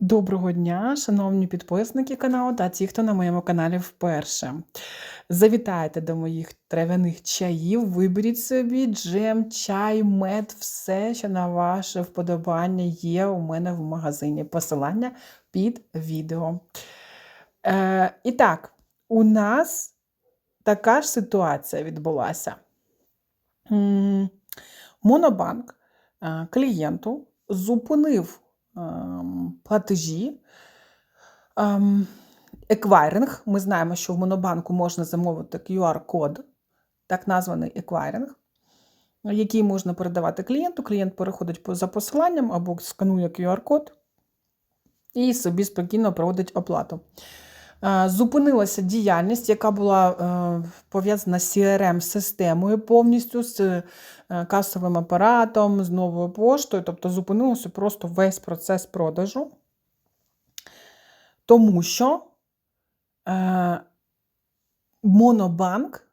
Доброго дня, шановні підписники каналу та ті, хто на моєму каналі вперше. Завітайте до моїх трав'яних чаїв, виберіть собі джем, чай, мед, все, що на ваше вподобання є у мене в магазині. Посилання під відео. Е, і так, у нас така ж ситуація відбулася. Монобанк е, клієнту зупинив платежі. Ем, Еквайринг. Ми знаємо, що в Монобанку можна замовити QR-код, так названий еквайринг, який можна передавати клієнту. Клієнт переходить за посиланням або сканує QR-код і собі спокійно проводить оплату. Е, Зупинилася діяльність, яка була е, пов'язана з CRM-системою повністю, з е, касовим апаратом, з новою поштою, тобто зупинився просто весь процес продажу, тому що Монобанк,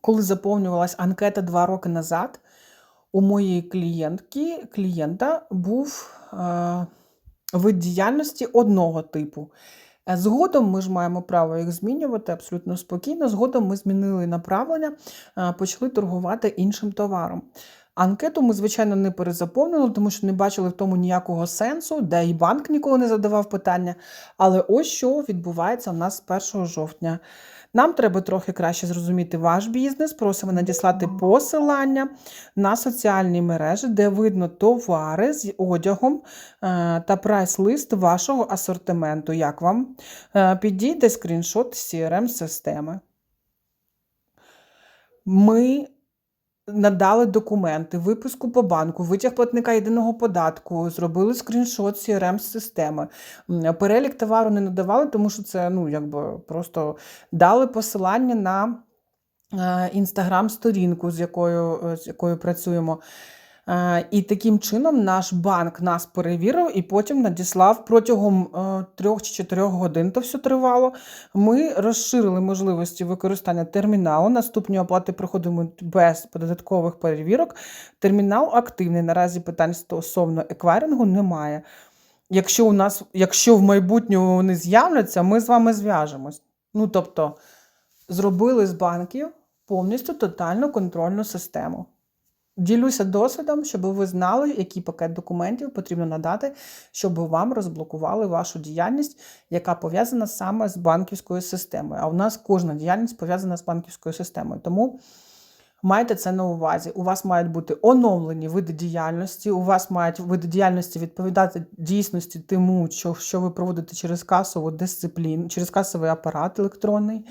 коли заповнювалась анкета два роки назад, у моєї клієнтки, клієнта був вид діяльності одного типу. Е, Згодом ми ж маємо право їх змінювати абсолютно спокійно. Згодом ми змінили направлення, е, почали торгувати іншим товаром. Анкету ми, звичайно, не перезаповнили, тому що не бачили в тому ніякого сенсу, де і банк ніколи не задавав питання. Але ось що відбувається у нас з 1 жовтня. Нам треба трохи краще зрозуміти ваш бізнес. Просимо надіслати посилання на соціальні мережі, де видно товари з одягом е, та прайс-лист вашого асортименту. Як вам? Е, Підійде скріншот CRM-системи. Ми надали документи, виписку по банку, витяг платника єдиного податку, зробили скріншот CRM-системи. Перелік товару не надавали, тому що це ну, якби просто дали посилання на інстаграм-сторінку, з якою, е, з якою працюємо. Е, І таким чином наш банк нас перевірив і потім надіслав протягом е, трьох чи чотирьох годин. То все тривало. Ми розширили можливості використання терміналу. Наступні оплати проходимо без додаткових перевірок. Термінал активний. Наразі питань стосовно еквайрингу немає. Якщо у нас, якщо в майбутньому вони з'являться, ми з вами зв'яжемось. Ну тобто, зробили з банків повністю тотальну контрольну систему. Ділюся досвідом, щоб ви знали, який пакет документів потрібно надати, щоб вам розблокували вашу діяльність, яка пов'язана саме з банківською системою. А у нас кожна діяльність пов'язана з банківською системою. Тому майте це на увазі. У вас мають бути оновлені види діяльності, у вас мають види діяльності відповідати дійсності тому, що, що ви проводите через касову дисципліну, через касовий апарат електронний.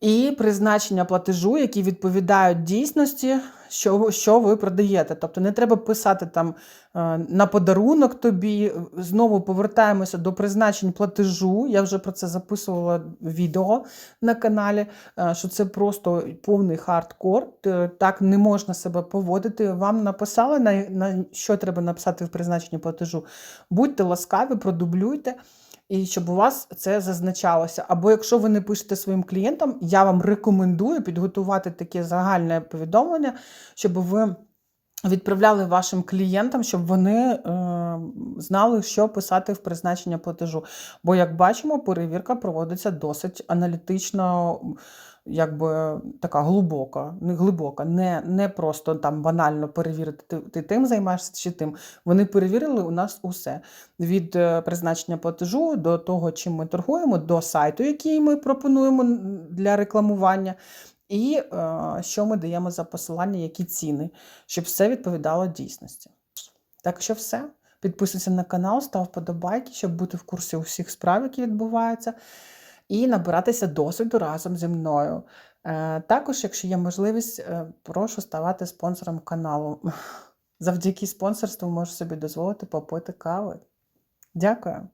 І призначення платежу, які відповідають дійсності, що, що ви продаєте. Тобто не треба писати там е, на подарунок тобі. Знову повертаємося до призначень платежу. Я вже про це записувала відео на каналі, е, що це просто повний хардкор. Так не можна себе поводити. Вам написали, на, на що треба написати в призначенні платежу. Будьте ласкаві, продублюйте. І щоб у вас це зазначалося. Або якщо ви не пишете своїм клієнтам, я вам рекомендую підготувати таке загальне повідомлення, щоб ви відправляли вашим клієнтам, щоб вони е, знали, що писати в призначення платежу. Бо, як бачимо, перевірка проводиться досить аналітично. Якби така глибока, не глибока, не, не просто там банально перевірити, ти, ти тим займаєшся чи тим. Вони перевірили у нас усе від е, призначення платежу до того, чим ми торгуємо, до сайту, який ми пропонуємо для рекламування, і е, що ми даємо за посилання, які ціни, щоб все відповідало дійсності. Так що все. Підписуйся на канал, став вподобайки, щоб бути в курсі усіх справ, які відбуваються, і набиратися досвіду разом зі мною. Е, Також, якщо є можливість, е, прошу ставати спонсором каналу. Завдяки спонсорству можу собі дозволити попити кави. Дякую.